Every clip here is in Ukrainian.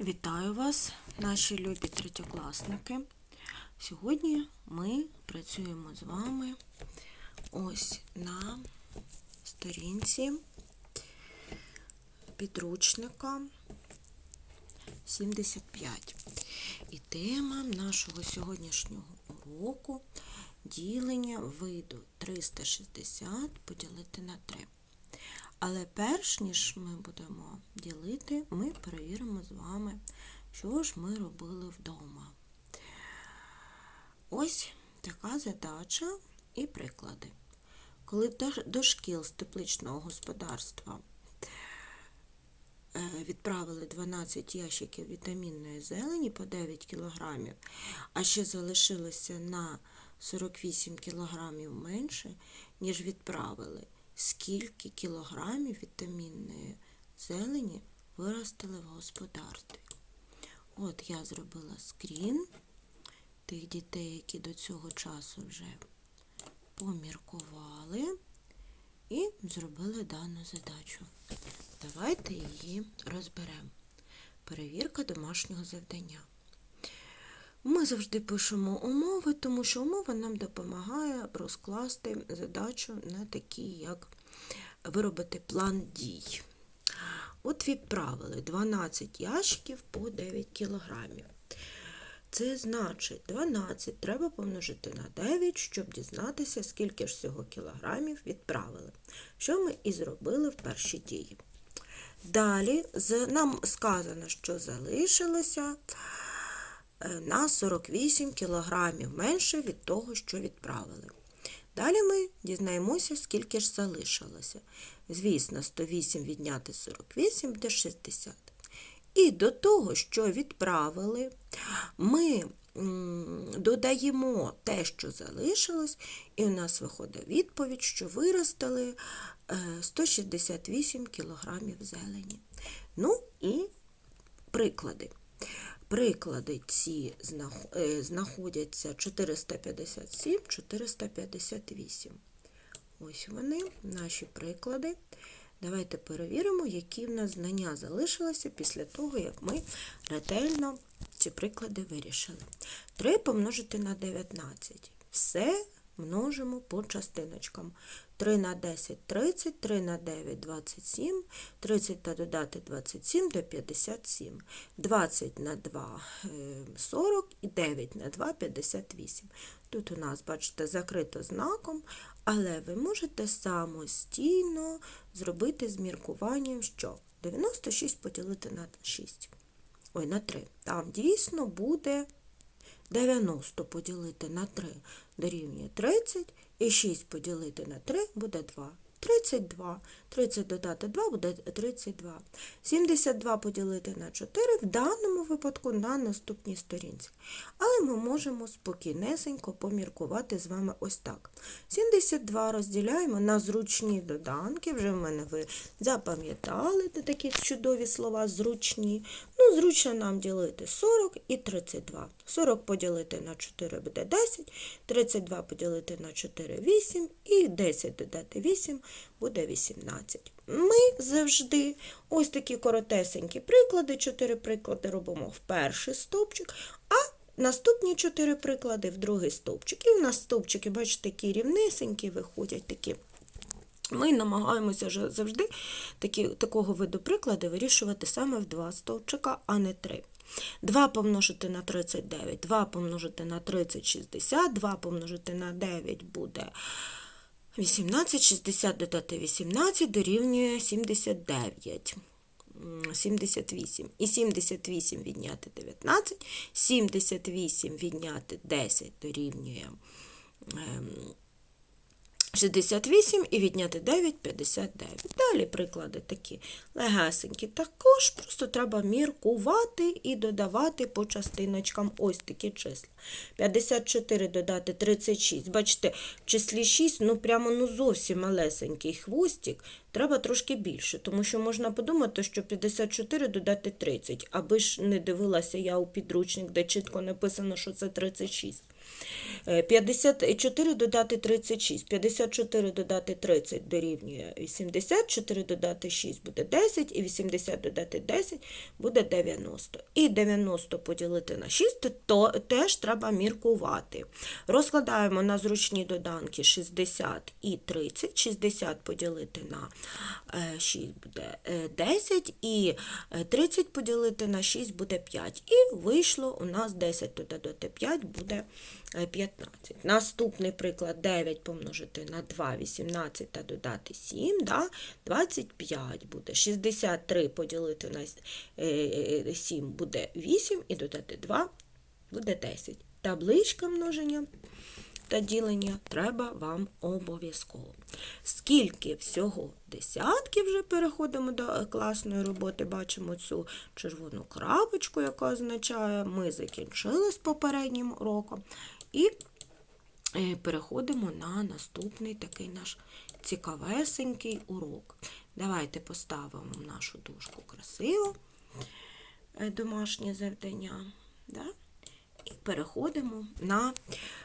Вітаю вас, наші любі третьокласники. Сьогодні ми працюємо з вами ось на сторінці підручника 75. І тема нашого сьогоднішнього уроку ділення виду 360 поділити на 3. Але перш ніж ми будемо ділити, ми перевіримо з вами, що ж ми робили вдома. Ось така задача і приклади. Коли до- шкіл з тепличного господарства е, відправили 12 ящиків вітамінної зелені по 9 кілограмів, а ще залишилося на 48 кілограмів менше, ніж відправили. Скільки кілограмів вітамінної зелені виростили в господарстві? От я зробила скрін тих дітей, які до цього часу вже поміркували і зробили дану задачу. Давайте її розберемо. Перевірка домашнього завдання. Ми завжди пишемо умови, тому що умова нам допомагає розкласти задачу на такі, як виробити план дій. От відправили 12 ящиків по 9 кілограмів. Це значить 12 треба помножити на 9, щоб дізнатися, скільки ж всього кілограмів відправили. Що ми і зробили в першій дії. Далі нам сказано, що залишилося на 48 кілограмів менше від того, що відправили. Далі ми дізнаємося, скільки ж залишилося. Звісно, 108 відняти 48 буде 60. І до того, що відправили, ми додаємо те, що залишилось, і у нас виходить відповідь, що виростили е, 168 кілограмів зелені. Ну і приклади. Приклади ці е, знаходяться 457, 458. Ось вони, наші приклади. Давайте перевіримо, які в нас знання залишилися після того, як ми ретельно ці приклади вирішили. 3 помножити на 19. Все множимо по частиночкам. 3 на 10 – 30, 3 на 9 – 27, 30 та додати 27 до 57. 20 на 2 – е, 40 і 9 на 2 – 58. Тут у нас, бачите, закрито знаком, але ви можете самостійно зробити з міркуванням, що 96 поділити на 6. Ой, на 3. Там дійсно буде 90 поділити на 3 дорівнює 30, і 6 поділити на 3 буде 2. 32. 30 додати 2 буде 32. 72 поділити на 4 в даному випадку на наступній сторінці. Але ми можемо спокійнесенько поміркувати з вами ось так. 72 розділяємо на зручні доданки. Вже в мене ви запам'ятали такі чудові слова зручні. Ну, зручно нам ділити 40 і 32. 40 поділити на 4 буде 10, 32 поділити на 4 – 8, і 10 додати 8 буде 18. Ми завжди ось такі коротесенькі приклади, 4 приклади робимо в перший стовпчик, а наступні 4 приклади в другий стовпчик. І у нас стовпчики, бачите, такі рівнесенькі виходять такі. Ми намагаємося завжди такі, такого виду приклади вирішувати саме в два стовпчика, а не три. 2 помножити на 39, 2 помножити на 30, 60, 2 помножити на 9 буде 18, 60 додати 18 дорівнює 79. 78. І 78 відняти 19, 78 відняти 10 дорівнює ем, 68 і відняти 9 – 59. Далі приклади такі легесенькі. Також просто треба міркувати і додавати по частиночкам ось такі числа. 54 додати 36. Бачите, в числі 6, ну прямо ну зовсім малесенький хвостик. Треба трошки більше, тому що можна подумати, що 54 додати 30, аби ж не дивилася я у підручник, де чітко написано, що це 36. Е, 54 додати 36, 54 додати 30 дорівнює 80, додати 6 буде 10, і 80 додати 10 буде 90. І 90 поділити на 6, то теж треба міркувати. Розкладаємо на зручні доданки 60 і 30, 60 поділити на 6 буде е, 10, і е, 30 поділити на 6 буде 5. І вийшло у нас 10 додати 5 буде е, 15. Наступний приклад 9 помножити на 2, 18 та додати 7, да? 25 буде. 63 поділити на е, 7 буде 8 і додати 2 буде 10. Табличка множення та ділення треба вам обов'язково. Скільки всього десятків вже переходимо до класної роботи, бачимо цю червону крапочку, яка означає, ми закінчили з попереднім уроком. І е, переходимо на наступний такий наш цікавесенький урок. Давайте поставимо нашу дужку красиво, е, домашнє завдання. Да? І переходимо на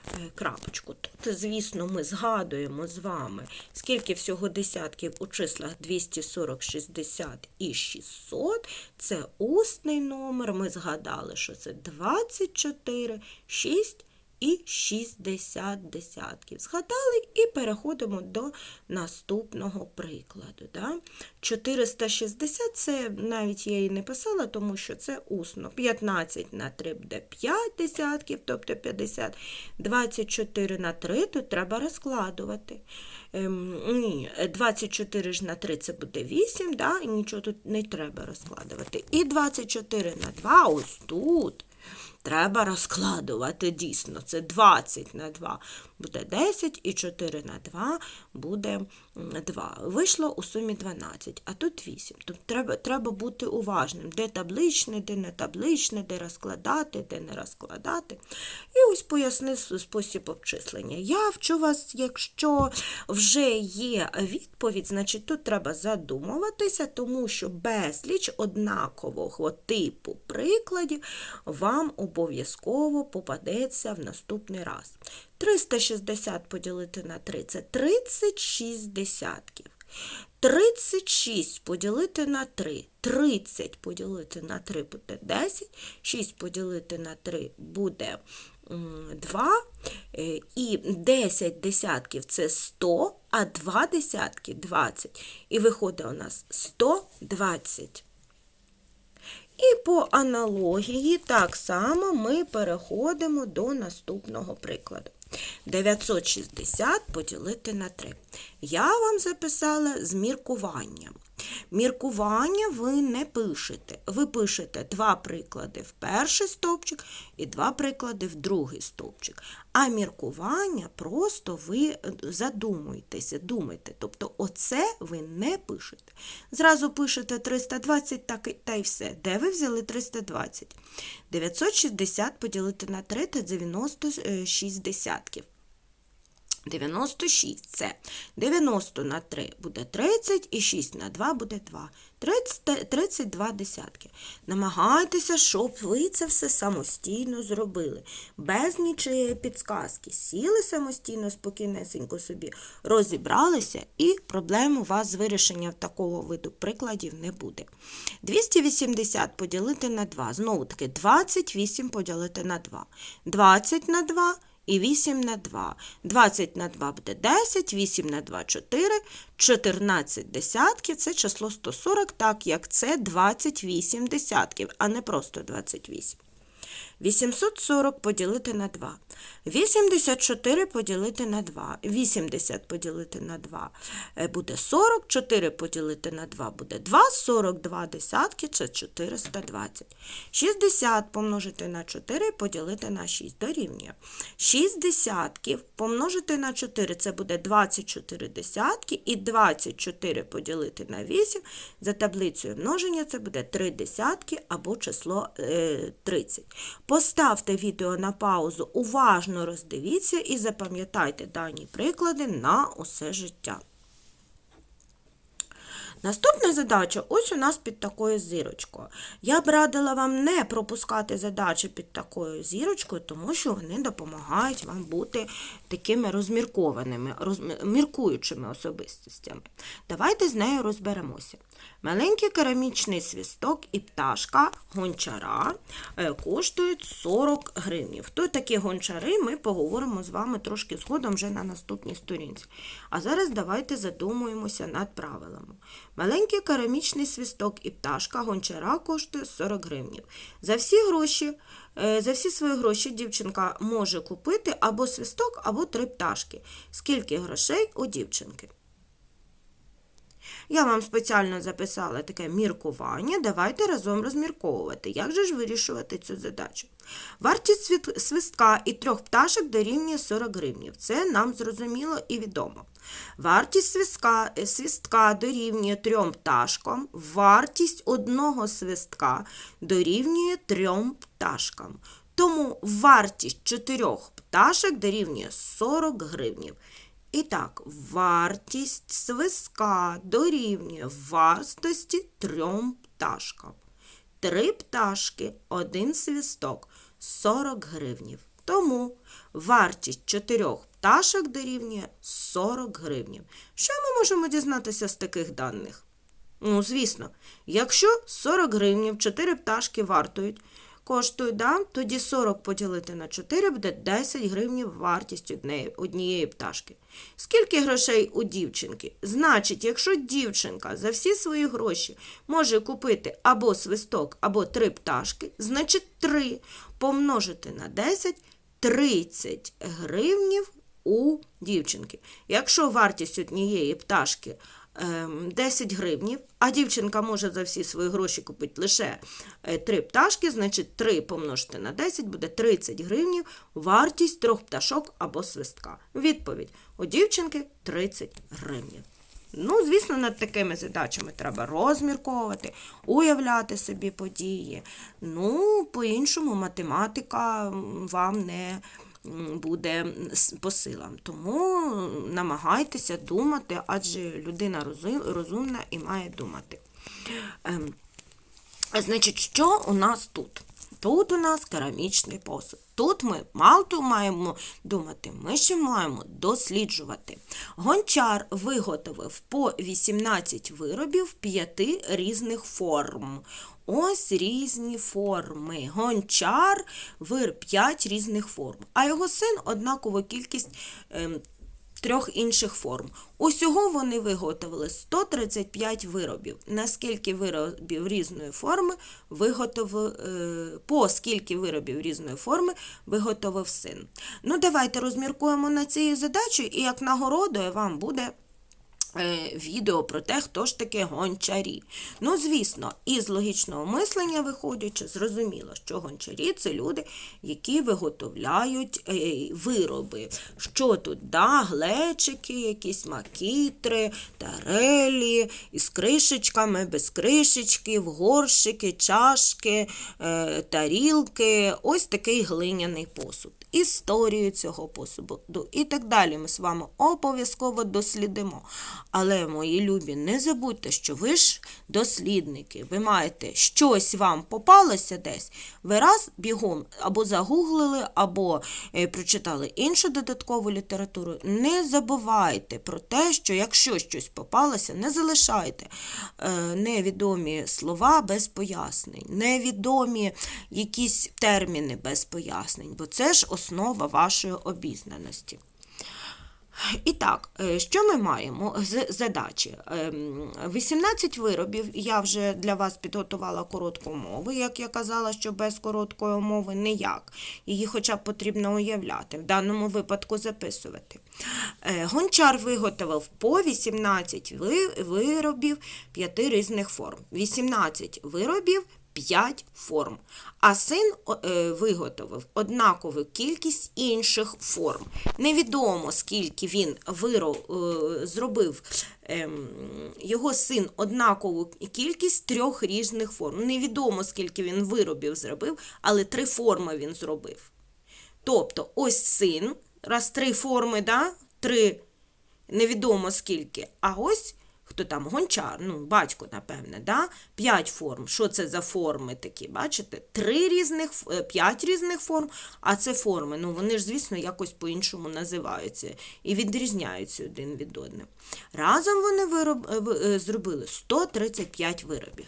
е, крапочку. Тут, звісно, ми згадуємо з вами, скільки всього десятків у числах 240, 60 і 600. Це усний номер. Ми згадали, що це 24, 6 і 60 десятків. Згадали і переходимо до наступного прикладу. Да? 460 це навіть я її не писала, тому що це усно. 15 на 3 буде 5 десятків, тобто 50. 24 на 3 тут треба розкладувати. Ем, ні, 24 ж на 3 це буде 8, да? і нічого тут не треба розкладувати. І 24 на 2 ось тут. Треба розкладувати дійсно. Це 20 на 2 буде 10 і 4 на 2 буде 2. Вийшло у сумі 12, а тут 8. Тобто треба треба бути уважним, де табличне, де не табличне, де розкладати, де не розкладати. І ось пояснив спосіб обчислення. Я вчу вас, якщо вже є відповідь, значить тут треба задумуватися, тому що безліч однакового типу прикладів вам обов'язково попадеться в наступний раз. 360 поділити на 3 це 36 десятків. 36 поділити на 3, 30 поділити на 3 буде 10, 6 поділити на 3 буде 2, і 10 десятків це 100, а 2 десятки 20. І виходить у нас 120. І по аналогії так само ми переходимо до наступного прикладу. 960 поділити на 3. Я вам записала з міркуванням. Міркування ви не пишете. Ви пишете два приклади в перший стовпчик і два приклади в другий стовпчик. А міркування просто ви задумуєтеся, думайте. Тобто, оце ви не пишете. Зразу пишете 320, так і, та й все. Де ви взяли 320? 960 поділити на 3 це 96 десятків. 96 це 90 на 3 буде 30 і 6 на 2 буде 2. 30, 32 десятки. Намагайтеся, щоб ви це все самостійно зробили. Без нічиєї підсказки. Сіли самостійно, спокійнесенько собі, розібралися, і проблем у вас з вирішенням такого виду прикладів не буде. 280 поділити на 2. Знову таки, 28 поділити на 2. 20 на 2 і 8 на 2. 20 на 2 буде 10, 8 на 2 – 4, 14 десятків – це число 140, так як це 28 десятків, а не просто 28. 840 поділити на 2. 84 поділити на 2. 80 поділити на 2 буде 40, 4 поділити на 2 буде 2, 42 десятки це 420. 60 помножити на 4 поділити на 6 дорівнює. 6 десятків помножити на 4 це буде 24 десятки, і 24 поділити на 8 за таблицею множення це буде 3 десятки або число 30. Поставте відео на паузу, уважно роздивіться і запам'ятайте дані приклади на усе життя. Наступна задача ось у нас під такою зірочкою. Я б радила вам не пропускати задачі під такою зірочкою, тому що вони допомагають вам бути такими розміркованими, розміркуючими особистостями. Давайте з нею розберемося. Маленький керамічний свісток і пташка гончара е, коштують 40 гривнів. Хто такі гончари, ми поговоримо з вами трошки згодом вже на наступній сторінці. А зараз давайте задумуємося над правилами. Маленький керамічний свісток і пташка гончара коштує 40 гривнів. За всі гроші, е, за всі свої гроші дівчинка може купити або свісток, або три пташки. Скільки грошей у дівчинки? Я вам спеціально записала таке міркування. Давайте разом розмірковувати, як же ж вирішувати цю задачу. Вартість свистка і трьох пташок дорівнює 40 гривнів. Це нам зрозуміло і відомо. Вартість свистка, е, свистка дорівнює трьом пташкам, вартість одного свистка дорівнює трьом пташкам. Тому вартість чотирьох пташок дорівнює 40 гривнів. І так, вартість свистка дорівнює вартості трьом пташкам. Три пташки, один свисток 40 гривнів. Тому вартість чотирьох пташок дорівнює 40 гривнів. Що ми можемо дізнатися з таких даних? Ну, звісно, якщо 40 гривнів 4 пташки вартують, коштують, да? тоді 40 поділити на 4 буде 10 гривнів вартість однієї, пташки. Скільки грошей у дівчинки? Значить, якщо дівчинка за всі свої гроші може купити або свисток, або 3 пташки, значить 3 помножити на 10 30 гривнів у дівчинки. Якщо вартість однієї пташки 10 гривнів, а дівчинка може за всі свої гроші купити лише 3 пташки, значить 3 помножити на 10 буде 30 гривнів вартість трьох пташок або свистка. Відповідь: у дівчинки 30 гривнів. Ну, звісно, над такими задачами треба розмірковувати, уявляти собі події. Ну, по-іншому, математика вам не буде по силам. Тому намагайтеся думати, адже людина розумна і має думати. Ем, Значить, що у нас тут? Тут у нас керамічний посуд. Тут ми мало маємо думати, ми ще маємо досліджувати. Гончар виготовив по 18 виробів п'яти різних форм. Ось різні форми. Гончар вир 5 різних форм, а його син однакову кількість ем, трьох інших форм. Усього вони виготовили 135 виробів. Наскільки виробів різної форми виготовив, е, по скільки виробів різної форми виготовив син. Ну, давайте розміркуємо на цією задачею, і як нагородою вам буде е, відео про те, хто ж таке гончарі. Ну, звісно, із логічного мислення виходячи, зрозуміло, що гончарі це люди, які виготовляють е, вироби. Що тут? Да, глечики, якісь макітри, тарелі, із кришечками, без кришечків, горщики, чашки, е, тарілки. Ось такий глиняний посуд. Історію цього посуду. І так далі. Ми з вами обов'язково дослідимо. Але, мої любі, не забудьте, що ви ж дослідники, ви маєте щось вам попалося десь, ви раз бігом або загуглили, або е, прочитали іншу додаткову літературу. Не забувайте про те, що якщо щось попалося, не залишайте е, невідомі слова без пояснень, невідомі якісь терміни без пояснень, бо це ж основа вашої обізнаності. І так, е, що ми маємо з задачі? Ем, 18 виробів. Я вже для вас підготувала коротку мову. Як я казала, що без короткої мови ніяк. Її хоча б потрібно уявляти, в даному випадку записувати. Е, Гончар виготовив по 18 виробів п'яти різних форм. 18 виробів 5 форм. А син е, виготовив однакову кількість інших форм. Невідомо, скільки він виро, е, зробив ем, його син однакову кількість трьох різних форм. Невідомо, скільки він виробів зробив, але три форми він зробив. Тобто, ось син, раз три форми, да? три невідомо скільки, а ось хто там гончар, ну, батько, напевне, да? п'ять форм. Що це за форми такі? Бачите? Три різних, е, п'ять різних форм, а це форми. Ну, вони ж, звісно, якось по-іншому називаються і відрізняються один від одного. Разом вони вироб, е, е, зробили 135 виробів.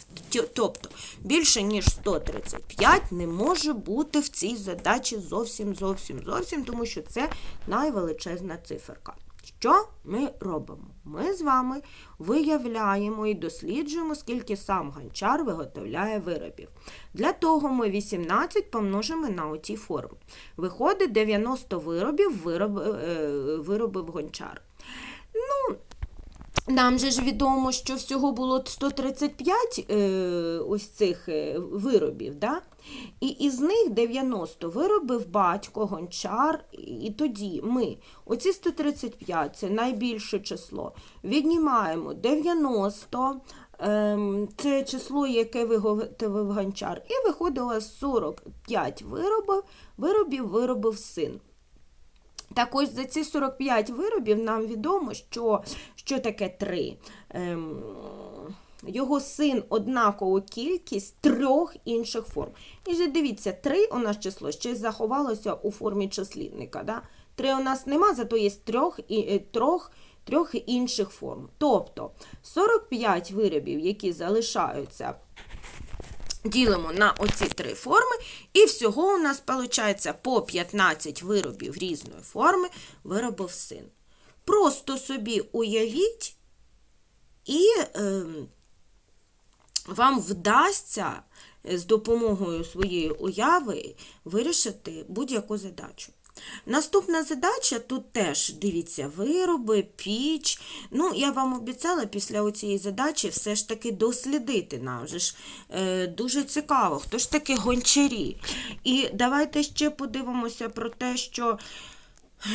Тобто більше ніж 135 не може бути в цій задачі зовсім, зовсім, зовсім, тому що це найвеличезна циферка. Що ми робимо? Ми з вами виявляємо і досліджуємо, скільки сам гончар виготовляє виробів. Для того ми 18 помножимо на оті форми. Виходить 90 виробів виробив, е, виробив гончар. Ну, нам же ж відомо, що всього було 135 е, ось цих е, виробів, да? І із них 90 виробив батько, гончар, і тоді ми, оці 135, це найбільше число, віднімаємо 90, ем, це число, яке виготовив гончар, і вас 45 виробів, виробів виробив син. Так ось за ці 45 виробів нам відомо, що, що таке 3. Ем, його син однакову кількість трьох інших форм. І же дивіться, 3 у нас число ще заховалося у формі числівника. Да? 3 у нас нема, зато є трьох, і, е, трьох, трьох інших форм. Тобто 45 виробів, які залишаються Ділимо на оці три форми, і всього у нас виходить по 15 виробів різної форми виробив син. Просто собі уявіть, і е, вам вдасться е, з допомогою своєї уяви вирішити будь-яку задачу. Наступна задача тут теж, дивіться, вироби, піч. Ну, я вам обіцяла після цієї задачі все ж таки дослідити нам. Же ж, е, дуже цікаво, хто ж таки гончарі. І давайте ще подивимося про те, що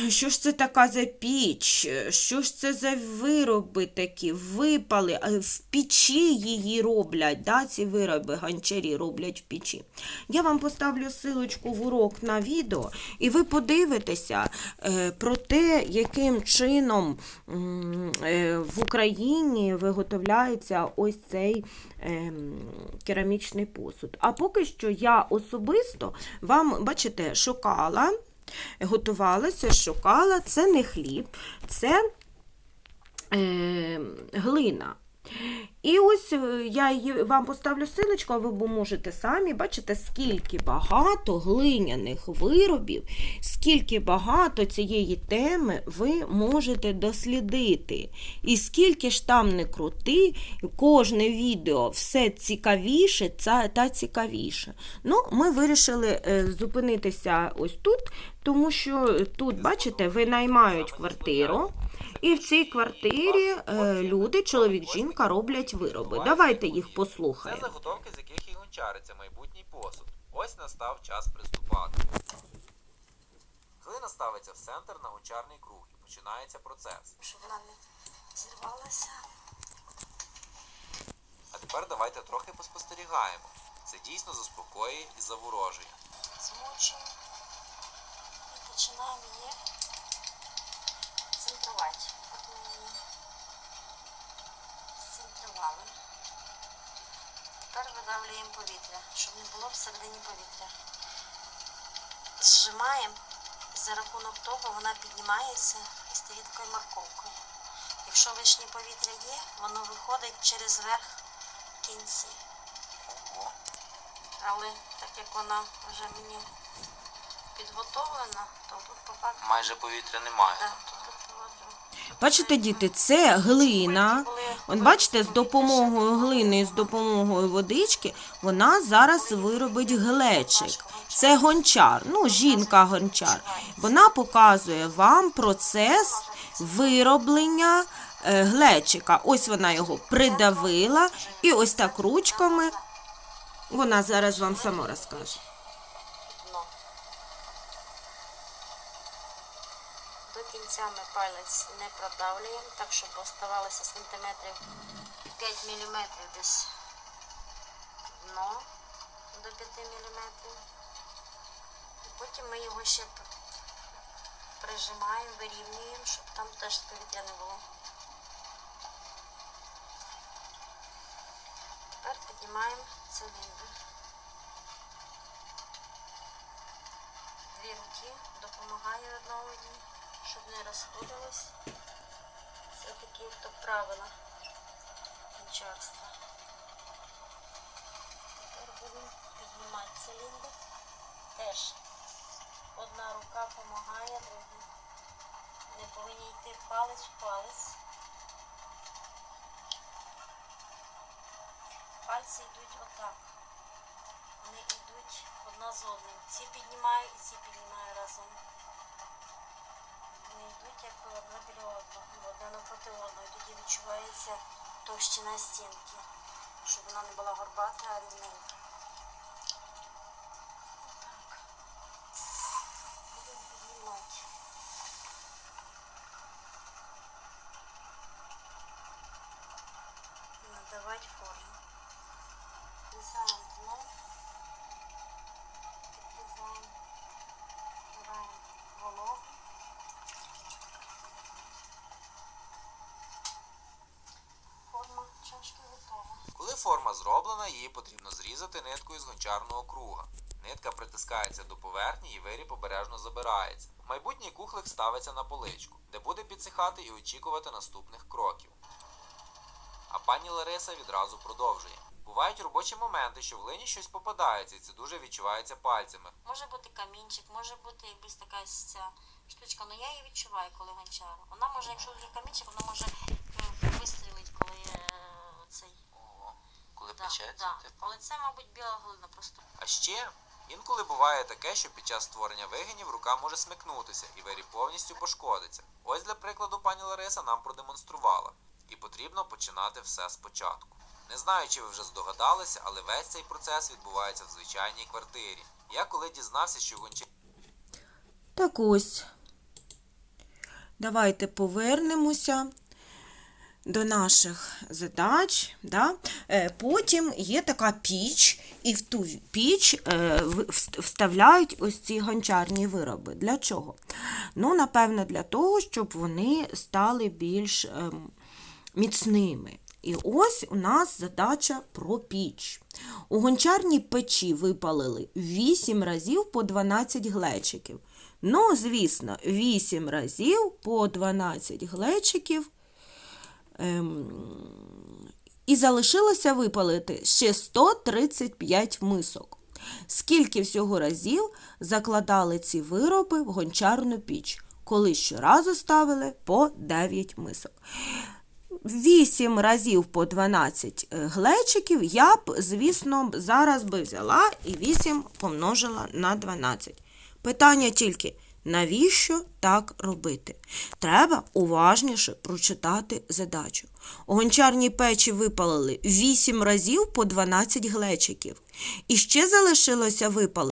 що ж це така за піч? Що ж це за вироби такі? Випали, а в печі її роблять, да, ці вироби гончарі роблять в печі. Я вам поставлю силочку в урок на відео, і ви подивитеся е, про те, яким чином е, в Україні виготовляється ось цей е, керамічний посуд. А поки що я особисто вам, бачите, шукала готувалася, шукала. Це не хліб, це е, глина. І ось е, я її вам поставлю силочку, а ви можете самі бачите, скільки багато глиняних виробів, скільки багато цієї теми ви можете дослідити. І скільки ж там не крути, кожне відео все цікавіше та цікавіше. Ну, ми вирішили е, зупинитися ось тут, тому що тут, бачите, винаймають квартиру. І в цій квартирі е, люди, чоловік, жінка роблять вироби. Давайте їх послухаємо. Це заготовки, з яких і гончариться майбутній посуд. Ось настав час приступати. Глина ставиться в центр на гончарний круг і починається процес. щоб вона не зірвалася. А тепер давайте трохи поспостерігаємо. Це дійсно заспокоює і заворожує. Змочуємо і починаємо її її зцентрували. Тепер видавлюємо повітря, щоб не було всередині повітря. Зжимаємо, за рахунок того вона піднімається і стає такою морковкою. Якщо лишнє повітря є, воно виходить через верх кінці. Але так як вона вже мені підготовлена, то тут по Майже повітря немає. да. Бачите, діти, це глина. От бачите, з допомогою глини і з допомогою водички вона зараз виробить глечик. Це гончар, ну, жінка-гончар. Вона показує вам процес вироблення е, глечика. Ось вона його придавила, і ось так ручками вона зараз вам сама розкаже. дно. До кінця ми палець не продавлюємо, так щоб оставалося сантиметрів 5 мм десь дно до 5 мм. Потім ми його ще прижимаємо, вирівнюємо, щоб там теж повітря не було. Тепер Піднімаємо циліндр. Дві руки допомагає одній, щоб не розходилось. Це такі то правила гончарства. Тепер будемо піднімати циліндр. Теж одна рука допомагає, друга не повинні йти палець в палець. Пальці йдуть отак. Вони йдуть одна з одним. Ці піднімаю і ці піднімаю разом. Як одна біля одного, одна одної. Тоді відчувається товщина стінки, щоб вона не була горбата, а рівненька. Форма зроблена, її потрібно зрізати ниткою з гончарного круга. Нитка притискається до поверхні і виріб обережно забирається. Майбутній кухлик ставиться на поличку, де буде підсихати і очікувати наступних кроків. А пані Лариса відразу продовжує. Бувають робочі моменти, що в глині щось попадається, і це дуже відчувається пальцями. Може бути камінчик, може бути якась така штучка, але я її відчуваю, коли гончару. Вона може, якщо є камінчик, вона може е, вистрілити, коли е, цей. Ого, коли Да, печеться, да. типу. Але це, мабуть, біла глина просто. А ще інколи буває таке, що під час створення вигинів рука може смикнутися і виріб повністю пошкодиться. Ось для прикладу пані Лариса нам продемонструвала. І потрібно починати все спочатку. Не знаю, чи ви вже здогадалися, але весь цей процес відбувається в звичайній квартирі. Я коли дізнався, що гончар Так ось. Давайте повернемося до наших задач. Да? Е, Потім є така піч, і в ту піч е, вставляють ось ці гончарні вироби. Для чого? Ну, напевно, для того, щоб вони стали більш ем, міцними. І ось у нас задача про піч. У гончарній печі випалили 8 разів по 12 глечиків. Ну, звісно, 8 разів по 12 глечиків. Ем, і залишилося випалити ще 135 мисок. Скільки всього разів закладали ці вироби в гончарну піч, коли щоразу ставили по 9 мисок. 8 разів по 12 е, глечиків я б, звісно, зараз би взяла і 8 помножила на 12. Питання тільки, навіщо так робити? Треба уважніше прочитати задачу. У гончарній печі випалили 8 разів по 12 глечиків. І ще залишилося випалити